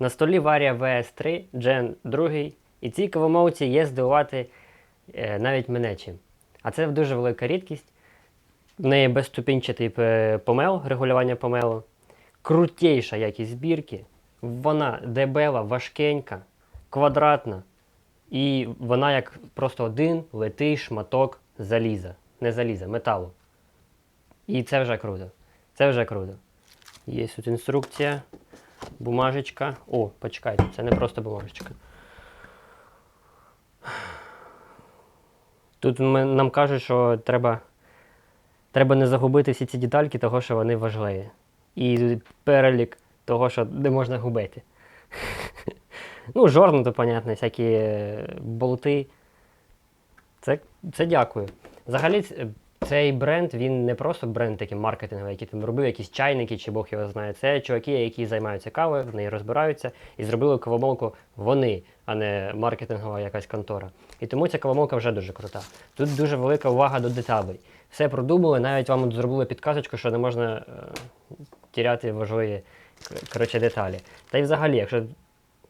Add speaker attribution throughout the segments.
Speaker 1: На столі Varia VS3 Gen 2, і цій кавомолці є здивувати е, навіть мене чим. А це дуже велика рідкість. В неї безступінчатий е, помел, регулювання помелу, крутейша якість збірки. Вона дебела, важкенька, квадратна. І вона як просто один литий шматок заліза. Не заліза, металу. І це вже круто. Це вже круто. Є тут інструкція, бумажечка. О, почекайте, це не просто бумажечка. Тут нам кажуть, що треба, треба не загубити всі ці детальки, того, що вони важливі. І перелік того, що не можна губити. Ну, жорно, то, понятно, всякі болти. Це, це дякую. Взагалі, цей бренд, він не просто бренд такий маркетинговий, який там робив якісь чайники, чи Бог його знає. Це чуваки, які займаються кавою, в неї розбираються і зробили кавомолку вони, а не маркетингова якась контора. І тому ця кавомолка вже дуже крута. Тут дуже велика увага до деталей. Все продумали, навіть вам зробили підказочку, що не можна е, тіряти важливі коротше, деталі. Та й взагалі, якщо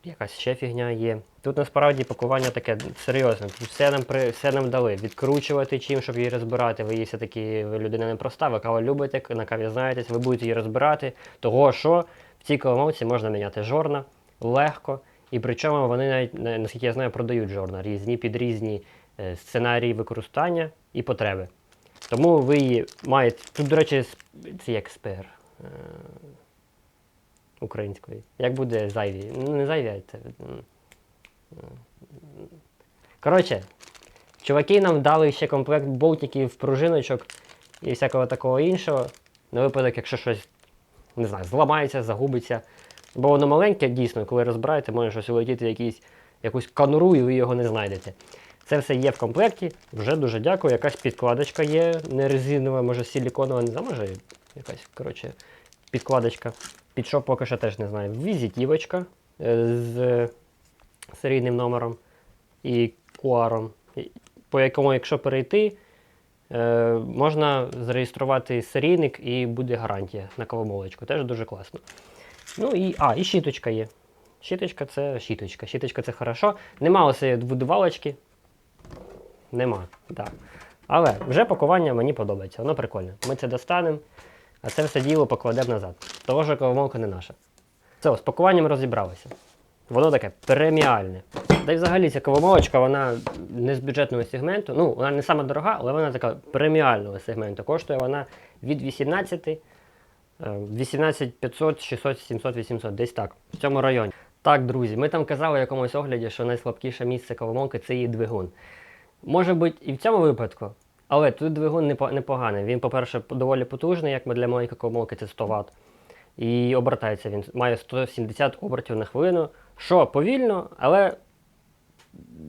Speaker 1: якась ще фігня є. Тут насправді пакування таке серйозне. Все нам при все нам дали. Відкручувати чим, щоб її розбирати. Ви її все-таки ви людина непроста, ви каву любите, на каві знаєтесь, ви будете її розбирати. Того що в цій кавомовці можна міняти жорна легко. І причому вони навіть, наскільки я знаю, продають жорна різні під різні е, сценарії використання і потреби. Тому ви її маєте. Тут, до речі, це як спер. Української. Як буде зайві? Ну, не зайві, а це. Коротше, чуваки нам дали ще комплект болтиків, пружиночок і всякого такого іншого. На випадок, якщо щось, не знаю, зламається, загубиться. Бо воно маленьке, дійсно, коли розбираєте, може щось улетіти в якийсь, якусь конуру і ви його не знайдете. Це все є в комплекті. Вже дуже дякую. Якась підкладочка є, не резинова, може силіконова, не знаю, може якась, коротше, підкладочка. Під що поки що теж не знаю. Візитівочка е, з серійним номером і куаром, по якому, якщо перейти, е, можна зареєструвати серійник і буде гарантія на кавомолочку. Теж дуже класно. Ну і, а, і щіточка є. Щіточка це щіточка. Щіточка це хорошо. Нема ось видувалочки. Нема. Так. Але вже пакування мені подобається, воно прикольне. Ми це достанемо, а це все діло покладемо назад. Того ж кавомолка не наша. Все, з пакуванням розібралися. Воно таке преміальне. Та й взагалі ця кавомолочка, вона не з бюджетного сегменту. Ну, вона не сама дорога, але вона така преміального сегменту. Коштує вона від 18, е, 18 500, 600, 700, 800, десь так, в цьому районі. Так, друзі, ми там казали в якомусь огляді, що найслабкіше місце кавомолки це її двигун. Може бути і в цьому випадку, але тут двигун непоганий. Він, по-перше, доволі потужний, як для маленької кавомолки це 100 Вт. І обертається він. Має 170 обертів на хвилину. Що повільно, але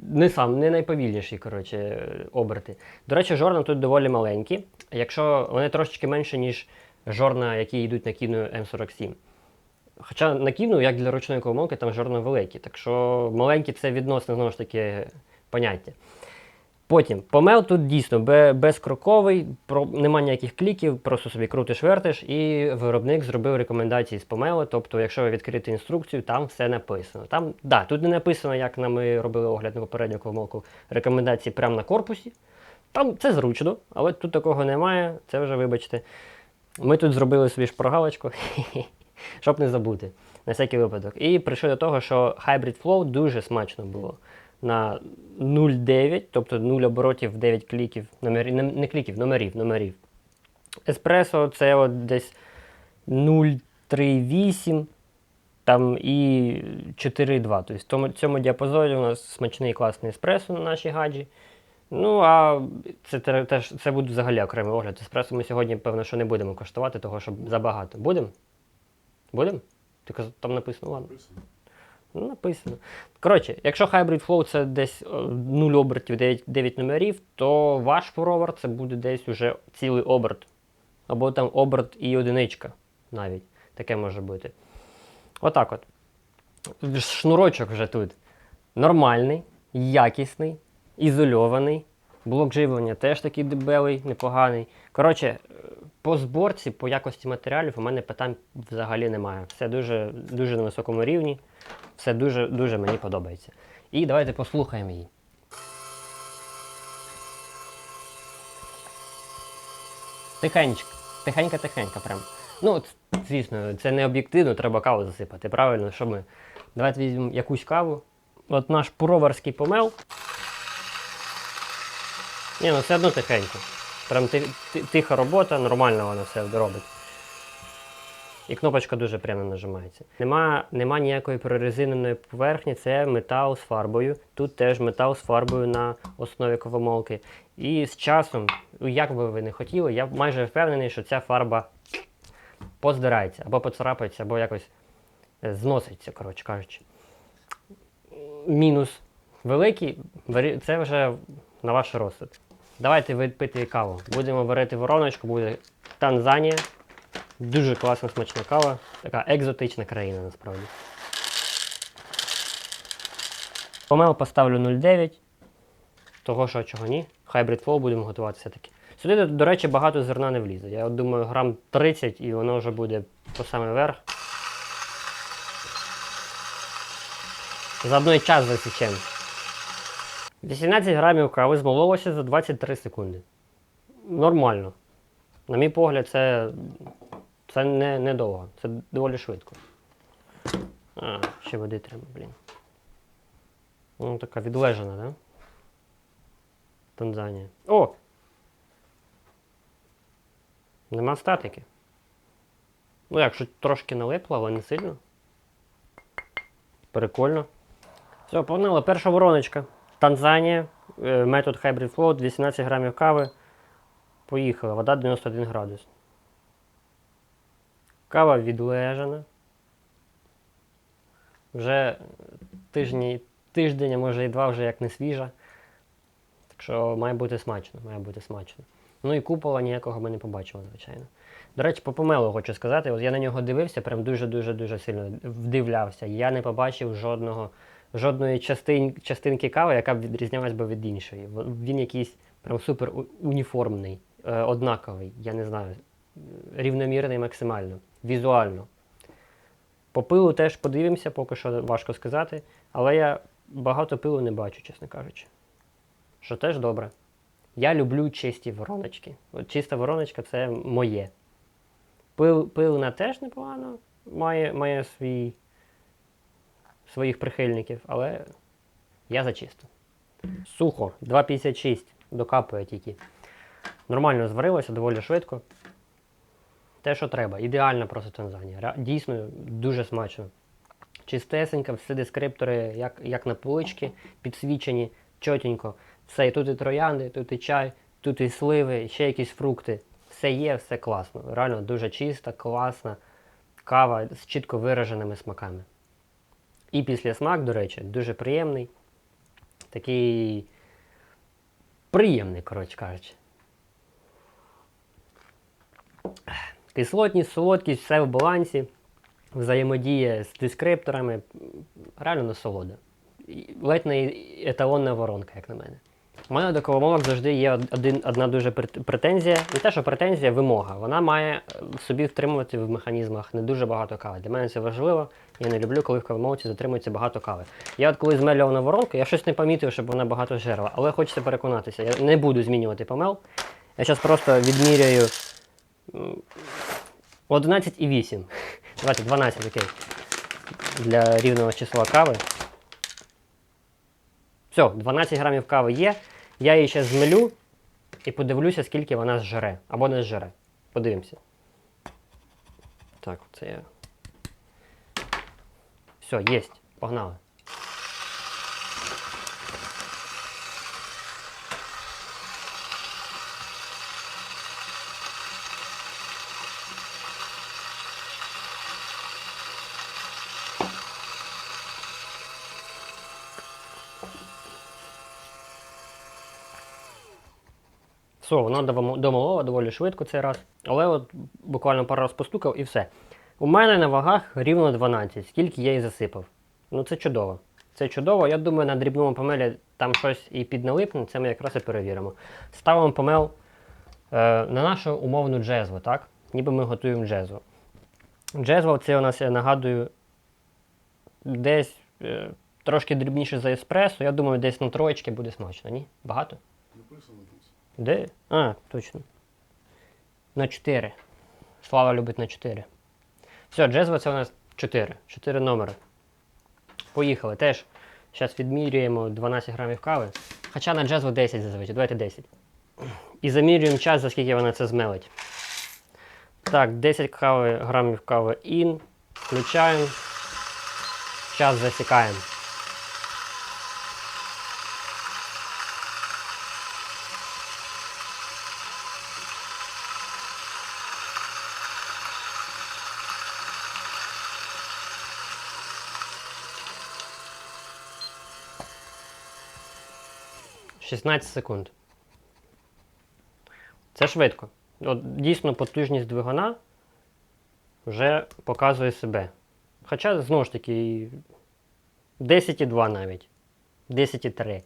Speaker 1: не сам, не найповільніші коротше, оберти. До речі, жорна тут доволі маленькі. Якщо вони трошечки менше, ніж жорна, які йдуть на кіно М47. Хоча на кіно, як для ручної комолки, там жорна великі. Так що маленькі це відносно знову ж таки поняття. Потім помел тут дійсно безкроковий, нема ніяких кліків, просто собі крутиш вертиш, і виробник зробив рекомендації з помелу. Тобто, якщо ви відкрите інструкцію, там все написано. Там, да, тут не написано, як нам ми робили огляд на попередню помилку, рекомендації прямо на корпусі. Там це зручно, але тут такого немає, це вже вибачте. Ми тут зробили собі шпаргалочку, щоб не забути, на всякий випадок. І прийшли до того, що Hybrid Flow дуже смачно було. На 0,9, тобто 0 оборотів, 9 кліків, номерів, не, кліків, номерів, номерів. Еспресо це от десь 0,38 там і 4,2. Тобто в цьому діапазоні у нас смачний класний еспресо на нашій гаджі. Ну, а це те- теж це буде взагалі окремий огляд. Еспресо ми сьогодні, певно, що не будемо коштувати, того що забагато. Будемо? Будемо? Ти там написано, ладно. Ну, написано. Коротше, якщо Hybrid Flow це десь 0 обертів 9, 9 номерів, то ваш форовер це буде десь уже цілий оберт. Або там оберт і одиничка навіть. Таке може бути. Отак от. Шнурочок вже тут нормальний, якісний, ізольований. Блок живлення теж такий дебелий, непоганий. Коротше, е, по зборці, по якості матеріалів у мене питань взагалі немає. Все дуже, дуже на високому рівні. Це дуже, дуже мені подобається. І давайте послухаємо її. Тихенько, тихенько-тихенько прям. Ну, звісно, це не об'єктивно, треба каву засипати. Правильно, що ми. Давайте візьмемо якусь каву. От наш пуроварський помел. Ні, ну все одно тихенько. Прям ти- ти- тиха робота, нормально воно все робить. І кнопочка дуже прямо нажимається. Нема, нема ніякої прорезиненої поверхні, це метал з фарбою. Тут теж метал з фарбою на основі ковомолки. І з часом, ну, як би ви не хотіли, я майже впевнений, що ця фарба поздирається, або поцарапається, або якось е, зноситься, коротше кажучи. Мінус великий, це вже на ваш розсуд. Давайте ви пити каву. Будемо варити вороночку, буде Танзанія. Дуже класна смачна кава. Така екзотична країна насправді. Помел поставлю 0,9. Того, що чого ні. Hybrid Flow будемо готувати все-таки. Сюди, до речі, багато зерна не влізе. Я думаю, грам 30 і воно вже буде по самий верх. Заодно і час засічемо. 18 грамів кави змололося за 23 секунди. Нормально. На мій погляд, це, це не, не довго, це доволі швидко. А, ще води треба, блін. Ну, така відлежана, да? Танзанія. О! Нема статики. Ну, якщо трошки налипло, але не сильно. Прикольно. Все, погнали. Перша вороночка. Танзанія. е, Метод Hybrid Float, 18 грамів кави. Поїхали. Вода 91 градус. Кава відлежана. Вже тижні, тиждень, а може і два вже як не свіжа. Так що має бути смачно, має бути смачно. Ну і купола ніякого ми не побачили, звичайно. До речі, по помелу хочу сказати, от я на нього дивився, прям дуже-дуже дуже сильно вдивлявся. Я не побачив жодного, жодної частин, частинки кави, яка б відрізнялась би від іншої. Він якийсь прям супер уніформний, е, однаковий, я не знаю, рівномірний максимально, візуально. По пилу теж подивимося, поки що важко сказати, але я багато пилу не бачу, чесно кажучи. Що теж добре. Я люблю чисті вороночки. От чиста вороночка це моє. Пил, пилна теж непогано, має, має свій, своїх прихильників, але я за чисто. Сухо, 2,56 докапує тільки. Нормально зварилося, доволі швидко. Те, що треба. Ідеальна просто Танзанія. Дійсно, дуже смачно. Чистесенька, всі дескриптори, як, як на полички, підсвічені, чотенько. Все, і тут і троянди, тут і чай, тут і сливи, ще якісь фрукти. Все є, все класно. Реально дуже чиста, класна кава з чітко вираженими смаками. І після смак, до речі, дуже приємний. Такий приємний, коротше кажучи. Кислотність, солодкість, все в балансі, взаємодія з дескрипторами. Реально насолода. Ледь не еталонна воронка, як на мене. У мене до коломолок завжди є один, одна дуже претензія. Не те, що претензія, вимога. Вона має е, собі втримувати в механізмах не дуже багато кави. Для мене це важливо. Я не люблю, коли в кавомолці затримується багато кави. Я от коли змелював на воронку, я щось не помітив, щоб вона багато жерла, але хочеться переконатися. Я не буду змінювати помел. Я зараз просто відміряю 11,8. Давайте 12, окей. Для рівного числа кави. Все, 12 грамів кави є. Я її ще змелю і подивлюся, скільки вона зжере. Або не зжере. Подивимося. Так, це я. Все, єсть. Погнали. Все, вона домо- домолола доволі швидко цей раз. Але от буквально пару раз постукав і все. У мене на вагах рівно 12, скільки я і засипав. Ну це чудово. Це чудово. Я думаю, на дрібному помелі там щось і підналипне, це ми якраз і перевіримо. Ставимо помел е, на нашу умовну джезву, так? Ніби ми готуємо джезву. Джезву це у нас, я нагадую, десь е, трошки дрібніше за еспресо. Я думаю, десь на троєчки буде смачно, ні? Багато?
Speaker 2: Написано.
Speaker 1: Де? А, точно. На 4. Слава любить на 4. Все, джезва це у нас 4. 4 номери. Поїхали. Теж зараз відмірюємо 12 грамів кави. Хоча на джезву 10 зазвичай. Давайте 10. І замірюємо час, за скільки вона це змелить. Так, 10 кави, грамів кави in. Включаємо. Час засікаємо. — 16 секунд. Це швидко. От, дійсно потужність двигуна вже показує себе. Хоча, знову ж таки, 10,2 навіть. 10,3.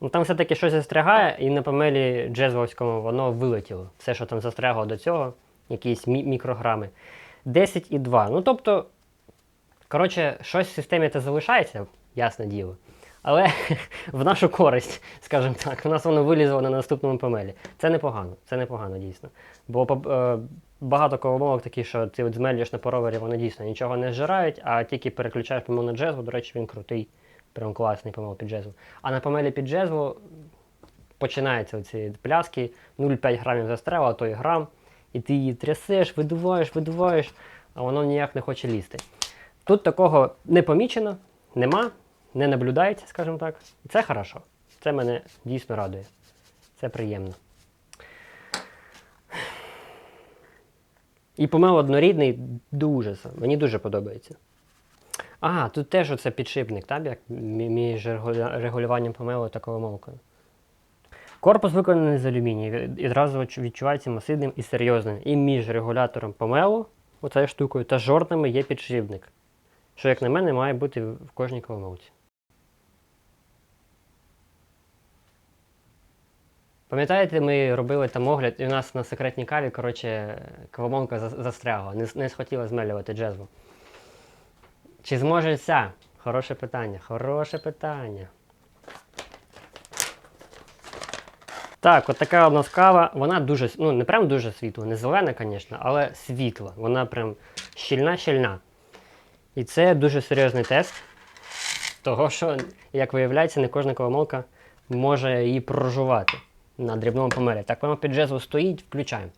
Speaker 1: Ну, там все-таки щось застрягає, і на помелі джезвовському воно вилетіло. Все, що там застрягло до цього, якісь мі- мікрограми. 10,2. Ну, тобто, коротше, щось в системі це залишається, ясне діло. Але в нашу користь, скажімо так, у нас воно вилізло на наступному помелі. Це непогано, це непогано дійсно. Бо е, багато коломолок такі, що ти от змелюєш на поровері, вони дійсно нічого не зжирають, а тільки переключаєш помел на джезву, до речі, він крутий, прям класний помел під джезву. А на помелі під джезву починаються ці пляски, 0,5 грамів застрела, а то і грам, і ти її трясеш, видуваєш, видуваєш, а воно ніяк не хоче лізти. Тут такого не помічено, нема, не наблюдається, скажімо так. І це хорошо. Це мене дійсно радує. Це приємно. І помел однорідний дуже. Мені дуже подобається. А, тут теж оце підшипник, так? Як між регулюванням помелу та коломолкою. Корпус виконаний з алюмінію. і Відразу відчувається масивним і серйозним. І між регулятором помелу, оцею штукою, та жорнами є підшипник. Що, як на мене, має бути в кожній коломолці. Пам'ятаєте, ми робили там огляд, і у нас на секретній каві, коротше, коломолка застрягла, не, не схотіла змелювати джезву. Чи зможе ця? Хороше питання. Хороше питання. Так, от така у нас кава. Вона дуже, ну не прям дуже світла, не зелена, звісно, але світла. Вона прям щільна-щільна. І це дуже серйозний тест. Того, що, як виявляється, не кожна коломолка може її прожувати на дрібному помері. Так, воно під джезву стоїть, включаємо.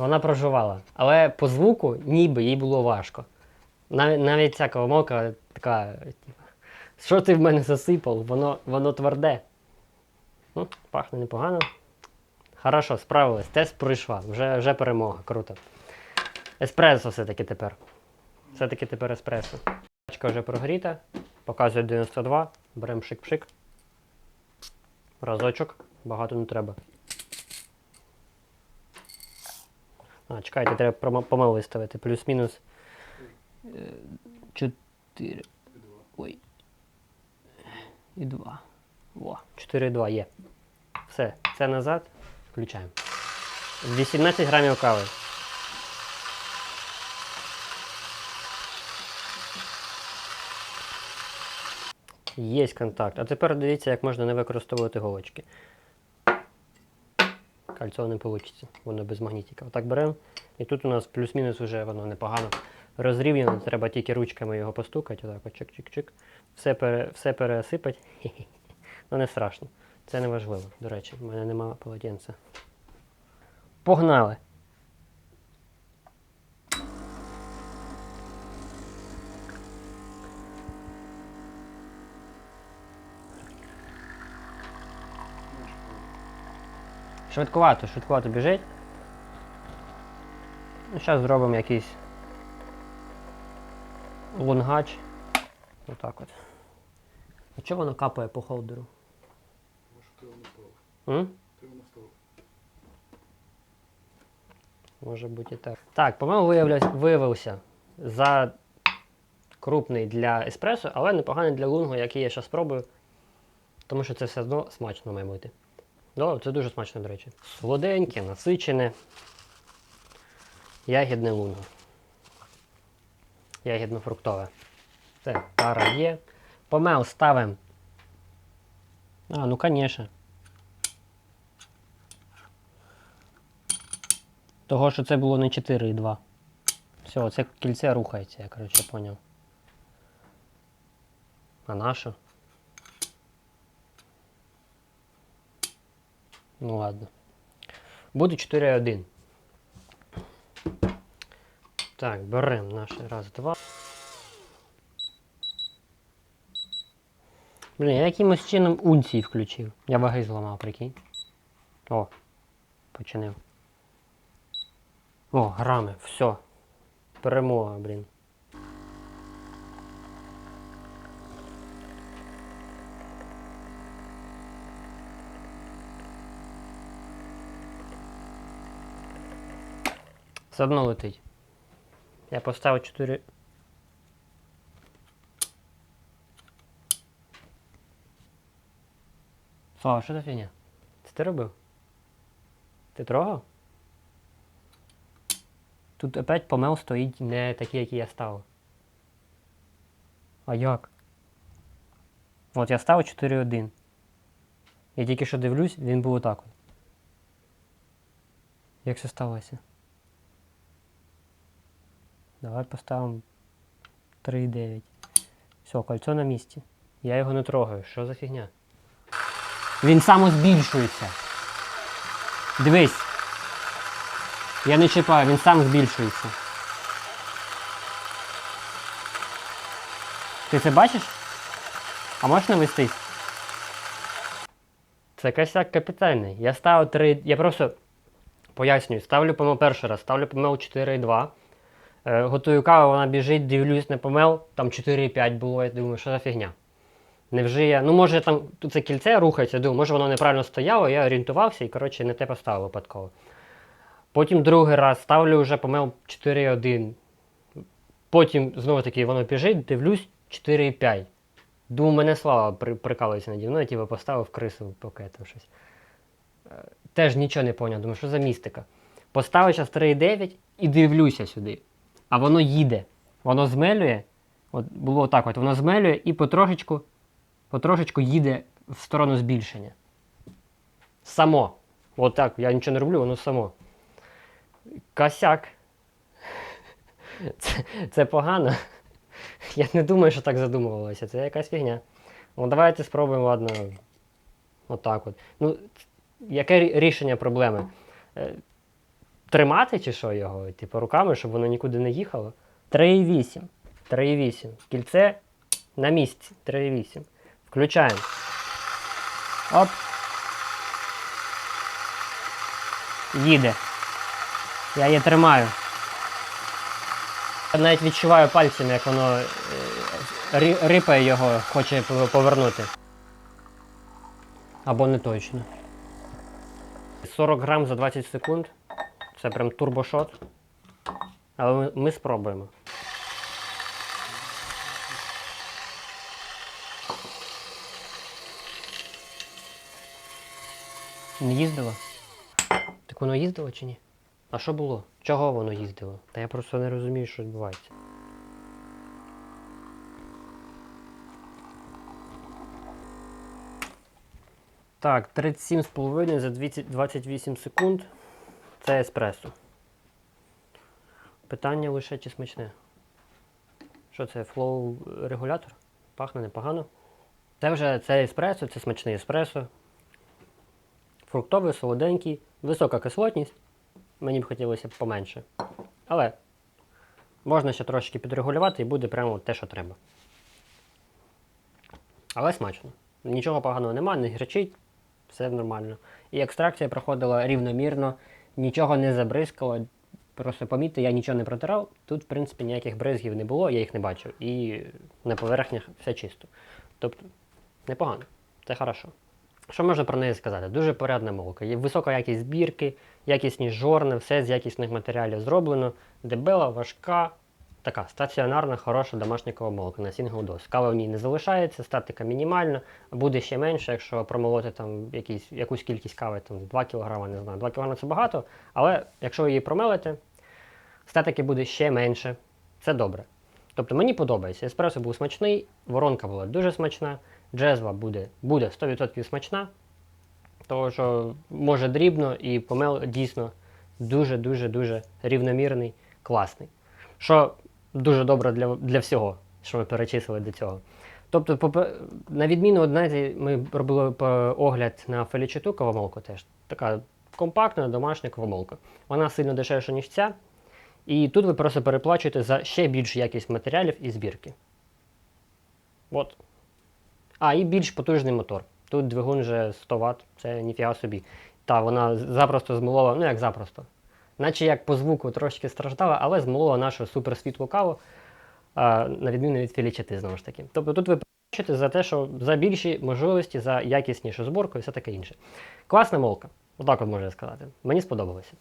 Speaker 1: Вона проживала. Але по звуку ніби їй було важко. Навіть, навіть ця коломолка така, що ти в мене засипав? Воно, воно тверде. Ну, пахне непогано. Хорошо, справилась. Тест пройшла. Вже, вже перемога. Круто. Еспресо все-таки тепер. Все-таки тепер еспресо. Пачка вже прогріта. Показує 92. Беремо пшик-пшик. Разочок. Багато не треба. А, чекайте, треба помилу виставити. Плюс-мінус. 4. Ой. І 2. О, 4,2 є. Все, це назад. Включаємо. 18 грамів кави. Є контакт. А тепер дивіться, як можна не використовувати голочки. Кольцо не вийде, воно без магнітика. Отак беремо. І тут у нас плюс-мінус вже воно непогано розрівняно. Треба тільки ручками його постукати. Отак, от чик-чик-чик. Все, пере, все пересипать. Ну не страшно. Це не важливо. До речі, в мене немає полотенця. Погнали! Швидкувато, швидкувато біжить. Ну, зараз зробимо якийсь лунгач. Отак от. А чого воно капає по холдеру? М? Може бути і так. Так, виявлявся, виявився за крупний для еспресо, але непоганий для лунго, який я зараз спробую. Тому що це все одно смачно має бути. О, це дуже смачно, до речі. Солоденьке, насичене. Ягідне лунго. Ягідно-фруктове. Це пара є. Помел ставимо. А, ну звісно. Того, що це було не 4,2. Все, це кільце рухається, я коротше поняв. А наше? Ну ладно. Буде 4,1. Так, беремо наш раз, два. Блін, я якимось чином унції включив. Я ваги зламав, прикинь. О, починив. О, грами, все. Перемога, блін. Все одно летить. Я поставив 4. Слава, що за фігня? Це ти робив? Ти трогав? Тут опять помел стоїть не такий, який я ставив. А як? От я ставив 4.1. Я тільки що дивлюсь, він був отак. от. Як це сталося? Давай поставимо 3.9. Все, кольцо на місці. Я його не трогаю. Що за фігня? Він самозбільшується. Дивись. Я не чіпаю, він сам збільшується. Ти це бачиш? А можеш навестись? Це косяк капітальний. Я ставив 3. Я просто пояснюю, ставлю помел перший раз, ставлю помел 4,2. Е, готую каву, вона біжить, дивлюсь на помел, там 4,5 було, я думаю, що за фігня. Невже я. Ну, може там це кільце рухається, думаю, може воно неправильно стояло, я орієнтувався і, коротше, не те поставив випадково. Потім другий раз ставлю вже помел 4,1. Потім знову таки воно біжить, дивлюсь 4,5. Думаю, мене слава при, прикалується наді мною, типу поставив крису поки там щось. Е, Теж нічого не поняв, думаю, що за містика. Поставив зараз 3,9 і дивлюся сюди. А воно їде. Воно змелює. От було так, от воно змелює і потрошечку, потрошечку їде в сторону збільшення. Само. От так, я нічого не роблю, воно само. Косяк. Це, це погано. Я не думаю, що так задумувалося. Це якась фігня. Ну, давайте спробуємо, ладно. Отак от. Ну, яке рішення проблеми? Тримати чи що його? Типу руками, щоб воно нікуди не їхало? 3,8. 3,8. Кільце на місці. 3,8. Включаємо. Оп. Їде. Я її тримаю. Я навіть відчуваю пальцями, як воно е, рипає його, хоче повернути. Або не точно. 40 грам за 20 секунд. Це прям турбошот. Але ми, ми спробуємо. Не їздило? Так воно їздило чи ні? А що було? Чого воно їздило? Та я просто не розумію, що відбувається. Так, 37,5 за 20 28 секунд. Це еспресо. Питання лише чи смачне. Що це? Флоу регулятор? Пахне непогано. Це вже це еспресо, це смачний еспресо. Фруктовий, солоденький, висока кислотність. Мені б хотілося б поменше. Але можна ще трошки підрегулювати і буде прямо те, що треба. Але смачно. Нічого поганого немає, не гречить, все нормально. І екстракція проходила рівномірно, нічого не забризкало. Просто помітьте, я нічого не протирав. Тут, в принципі, ніяких бризгів не було, я їх не бачив. І на поверхнях все чисто. Тобто, непогано, це хорошо. Що можна про неї сказати? Дуже порядна молока. Є висока якість збірки, якісні жорни, все з якісних матеріалів зроблено. Дебела, важка, така стаціонарна, хороша домашня кавомолка на сінгл дос. Кава в ній не залишається, статика мінімальна, буде ще менше, якщо промолоти там якісь, якусь кількість кави, там 2 кг, не знаю. 2 кг це багато, але якщо її промелите, статики буде ще менше. Це добре. Тобто мені подобається. Еспресо був смачний, воронка була дуже смачна, джезва буде, буде 100% смачна, тому що може дрібно і помел дійсно дуже-дуже-дуже рівномірний, класний. Що дуже добре для, для всього, що ми перечислили до цього. Тобто, на відміну, знаєте, ми робили огляд на фелічиту кавомолку теж. Така компактна домашня кавомолка. Вона сильно дешевша, ніж ця. І тут ви просто переплачуєте за ще більш якість матеріалів і збірки. От. А, і більш потужний мотор. Тут двигун вже 100 Вт, це ніфіга собі. Та вона запросто змолола, ну як запросто. Наче як по звуку трошки страждала, але змолола нашу суперсвітлу каву, а, на відміну від філічити, знову ж таки. Тобто тут ви бачите за те, що за більші можливості, за якіснішу зборку і все таке інше. Класна молка. Отак от можна сказати. Мені сподобалося.